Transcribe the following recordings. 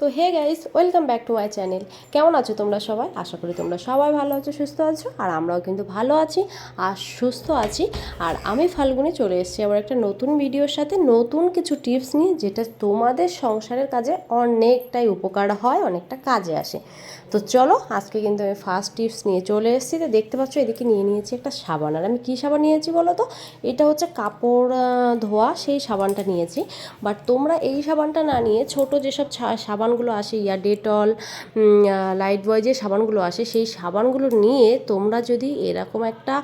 তো hey guys, welcome back to my channel. কেমন আছো তোমরা সবাই? আশা করি তোমরা সবাই ভালো আছো, সুস্থ আছো, আর আমরাও কিন্তু ভালো আছি আর সুস্থ আছি। আর আমি ফাল্গুনে চলে এসেছি আবার একটা নতুন ভিডিওর সাথে, নতুন কিছু টিপস নিয়ে, যেটা তোমাদের সংসারের কাজে অনেকটাই উপকার হয়, অনেকটা কাজে আসে। তো চলো, আজকে কিন্তু আমি ফার্স্ট টিপস নিয়ে চলে এসেছি। তো দেখতে পাচ্ছ, এদিকে নিয়ে নিয়েছি একটা সাবান। আর আমি কী সাবান নিয়েছি বলো তো? এটা হচ্ছে কাপড় ধোয়া, সেই সাবানটা নিয়েছি। বাট তোমরা এই সাবানটা না নিয়ে ছোট যেসব ছা- সাবানগুলো আসে ইয়া ডেটল লাইট বয় যে সাবানগুলো আসে, সেই সাবানগুলো নিয়ে তোমরা যদি এরকম একটা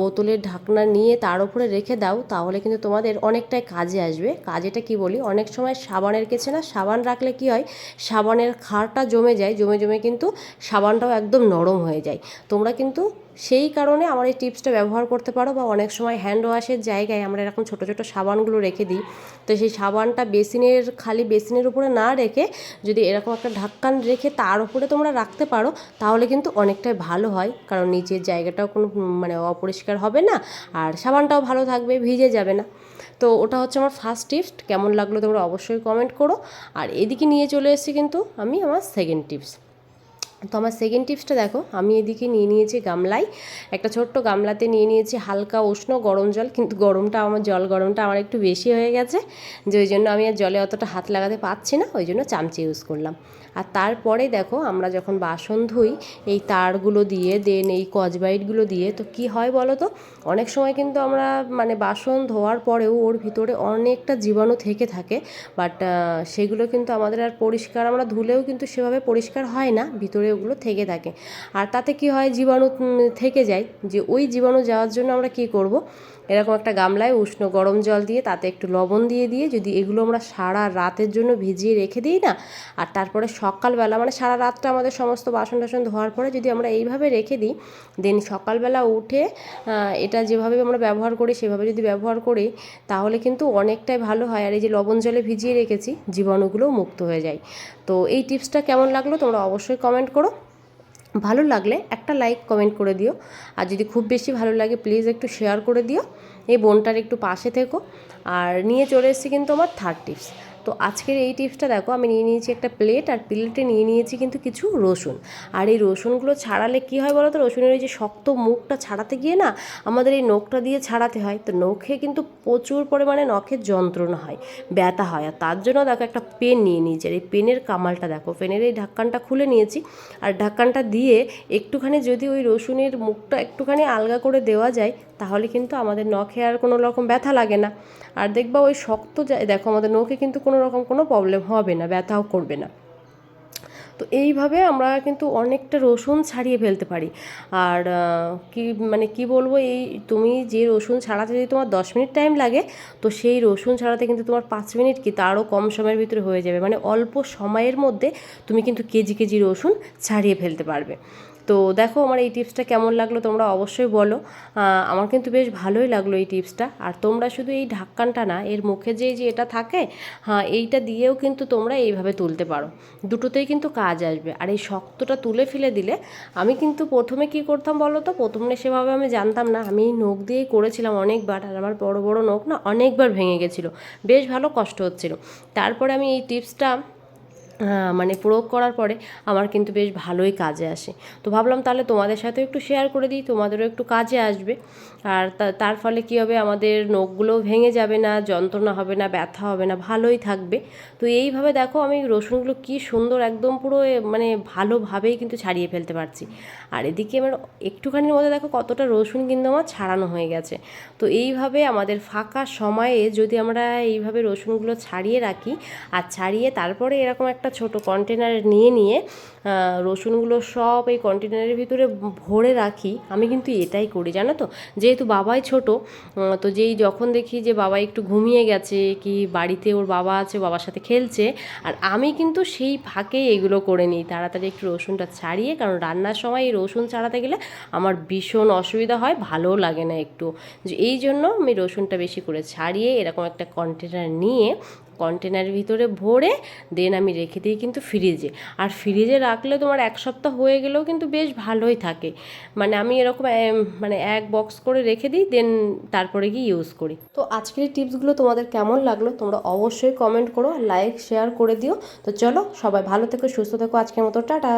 বোতলের ঢাকনা নিয়ে তার উপরে রেখে দাও, তাহলে কিন্তু তোমাদের অনেকটাই কাজে আসবে। কাজেটা কি বলি? অনেক সময় সাবানের কাছে না, সাবান রাখলে কি হয়? সাবানের খারটা জমে যায়, জমে জমে কিন্তু সাবানটাও একদম নরম হয়ে যায়। তোমরা কিন্তু সেই কারণে আমার এই টিপসটা ব্যবহার করতে পারো বা অনেক সময় হ্যান্ড ওয়াশের জায়গায় আমরা এরকম ছোটো ছোটো সাবানগুলো রেখে দিই। তো সেই সাবানটা বেসিনের, খালি বেসিনের উপরে না রেখে যদি এরকম একটা ঢাক্কান রেখে তার উপরে তোমরা রাখতে পারো, তাহলে কিন্তু অনেকটাই ভালো হয়। কারণ নিচের জায়গাটাও কোনো মানে অপরিষ্কার হবে না আর সাবানটাও ভালো থাকবে, ভিজে যাবে না। তো ওটা হচ্ছে আমার ফার্স্ট টিপস কেমন লাগল তোমরা অবশ্যই কমেন্ট করো। আর এদিকে নিয়ে চলে এসেছি কিন্তু আমি আমার সেকেন্ড টিপস তো আমার সেকেন্ড টিপসটা দেখো, আমি এদিকে নিয়ে নিয়েছি গামলায়, একটা ছোট্ট গামলাতে নিয়ে নিয়েছি হালকা উষ্ণ গরম জল, কিন্তু গরমটা আমার, জল গরমটা আমার একটু বেশি হয়ে গেছে, যে ওই জন্য আমি আর জলে অতটা হাত লাগাতে পারছি না, ওই জন্য চামচে ইউজ করলাম। আর তারপরে দেখো, আমরা যখন বাসন ধুই, এই তারগুলো দিয়ে দেন এই কচবাইটগুলো দিয়ে, তো কি হয় বলো তো অনেক সময় কিন্তু আমরা মানে বাসন ধোয়ার পরেও ওর ভিতরে অনেকটা জীবাণু থেকে থাকে বাট সেগুলো কিন্তু আমাদের আর পরিষ্কার, আমরা ধুলেও কিন্তু সেভাবে পরিষ্কার হয় না, ভিতরে ওগুলো থেকে থাকে। আর তাতে কি হয়, জীবাণু থেকে যায় যে ওই জীবাণু যাওয়ার জন্য আমরা কি করব? এরকম একটা গামলায় উষ্ণ গরম জল দিয়ে তাতে একটু লবণ দিয়ে দিয়ে যদি এগুলো আমরা সারা রাতের জন্য ভিজিয়ে রেখে দিই না, আর তারপরে সকালবেলা মানে সারা রাতটা আমাদের সমস্ত বাসন টাসন ধোয়ার পরে যদি আমরা এইভাবে রেখে দিই, দেন সকালবেলা উঠে এটা যেভাবে আমরা ব্যবহার করি, সেভাবে যদি ব্যবহার করি, তাহলে কিন্তু অনেকটাই ভালো হয়। আর এই যে লবণ জলে ভিজিয়ে রেখেছি, জীবাণুগুলোও মুক্ত হয়ে যায়। তো এই টিপসটা কেমন লাগল তোমরা অবশ্যই কমেন্ট করো। ভালো লাগলে একটা লাইক কমেন্ট করে দিও। আর যদি খুব বেশি ভালো লাগে প্লিজ একটু শেয়ার করে দিও। এই বোনটার একটু পাশে থেকো। আর নিয়ে চলে এসেছি কিন্তু আমার থার্ড টিপস তো আজকের এই টিপসটা দেখো, আমি নিয়ে নিয়েছি একটা প্লেট আর প্লেটে নিয়ে নিয়েছি কিন্তু কিছু রসুন। আর এই রসুনগুলো ছাড়ালে কি হয় বলো তো রসুনের ওই যে শক্ত মুখটা ছাড়াতে গিয়ে না আমাদের এই নখটা দিয়ে ছাড়াতে হয়। তো নখে কিন্তু প্রচুর পরিমাণে নখের যন্ত্রণা হয়, ব্যথা হয়। আর তার জন্য দেখো একটা পেন নিয়ে নিয়েছি। আর এই পেনের কামালটা দেখো, পেনের এই ঢাক্কানটা খুলে নিয়েছি। আর ঢাক্কানটা দিয়ে একটুখানি যদি ওই রসুনের মুখটা একটুখানি আলগা করে দেওয়া যায়, তাহলে কিন্তু আমাদের নখে আর কোনো রকম ব্যথা লাগে না। আর দেখবা ওই শক্ত দেখো আমাদের নখে কিন্তু কোনো রকম কোনো প্রবলেম হবে না, ব্যথাও করবে না। তো এইভাবে আমরা কিন্তু অনেকটা রসুন ছাড়িয়ে ফেলতে পারি। আর কি মানে কি বলব, এই তুমি যে রসুন ছাড়াতে যদি তোমার দশ মিনিট টাইম লাগে, তো সেই রসুন ছাড়াতে কিন্তু তোমার পাঁচ মিনিট কি তারও কম সময়ের ভিতরে হয়ে যাবে। মানে অল্প সময়ের মধ্যে তুমি কিন্তু কেজি কেজি রসুন ছাড়িয়ে ফেলতে পারবে। তো দেখো আমার এই টিপসটা কেমন লাগল তোমরা অবশ্যই বলো। আমার কিন্তু বেশ ভালোই লাগল এই টিপসটা। আর তোমরা শুধু এই ঢাক্কানটা না, এর মুখে যে যে এটা থাকে হ্যাঁ এইটা দিয়েও কিন্তু তোমরা এইভাবে তুলতে পারো। দুটোতেই কিন্তু কাজ আসবে। আর এই শক্তটা তুলে ফেলে দিলে, আমি কিন্তু প্রথমে কি করতাম বলো তো? প্রথমে সেভাবে আমি জানতাম না। আমি নখ দিয়েই করেছিলাম অনেকবার, আর আমার বড় বড় নখ না অনেকবার ভেঙে গেছিল। বেশ ভালো কষ্ট হচ্ছিল। তারপরে আমি এই টিপসটা মানে প্রয়োগ করার পরে আমার কিন্তু বেশ ভালোই কাজে আসে। তো ভাবলাম তাহলে তোমাদের সাথেও একটু শেয়ার করে দিই, তোমাদেরও একটু কাজে আসবে। আর তার ফলে কী হবে, আমাদের নখগুলোও ভেঙে যাবে না, যন্ত্রণা হবে না, ব্যথা হবে না, ভালোই থাকবে। তো এইভাবে দেখো আমি রসুনগুলো কি সুন্দর একদম পুরো মানে ভালোভাবেই কিন্তু ছাড়িয়ে ফেলতে পারছি। আর এদিকে আমার একটুখানির মধ্যে দেখো কতটা রসুন কিন্তু আমার ছাড়ানো হয়ে গেছে। তো এইভাবে আমাদের ফাঁকা সময়ে যদি আমরা এইভাবে রসুনগুলো ছাড়িয়ে রাখি, আর ছাড়িয়ে তারপরে এরকম একটা ছোট কন্টেনার নিয়ে নিয়ে রসুনগুলো সব এই কন্টেনারের ভিতরে ভরে রাখি। আমি কিন্তু এটাই করি, জানো তো? যেহেতু বাবাই ছোট তো যেই যখন দেখি যে বাবা একটু ঘুমিয়ে গেছে, কি বাড়িতে ওর বাবা আছে, বাবার সাথে খেলছে, আর আমি কিন্তু সেই ফাঁকেই এগুলো করে নিই। তাড়াতাড়ি একটু রসুনটা ছাড়িয়ে, কারণ রান্নার সময় এই রসুন ছাড়াতে গেলে আমার ভীষণ অসুবিধা হয়, ভালোও লাগে না একটু। এই জন্য আমি রসুনটা বেশি করে ছাড়িয়ে এরকম একটা কন্টেনার নিয়ে কন্টেনারের ভিতরে ভরে দেন আমি রেখে দিই কিন্তু ফ্রিজে আর ফ্রিজে রাখলে তোমার এক সপ্তাহ হয়ে গেলেও কিন্তু বেশ ভালোই থাকে। মানে আমি এরকম মানে এক বক্স করে রেখে দিই দেন তারপরে গিয়ে ইউজ করি। তো আজকের এই টিপসগুলো তোমাদের কেমন লাগল তোমরা অবশ্যই কমেন্ট করো লাইক শেয়ার করে দিও। তো চলো সবাই ভালো থেকো, সুস্থ থেকো, আজকের মতো টাটা।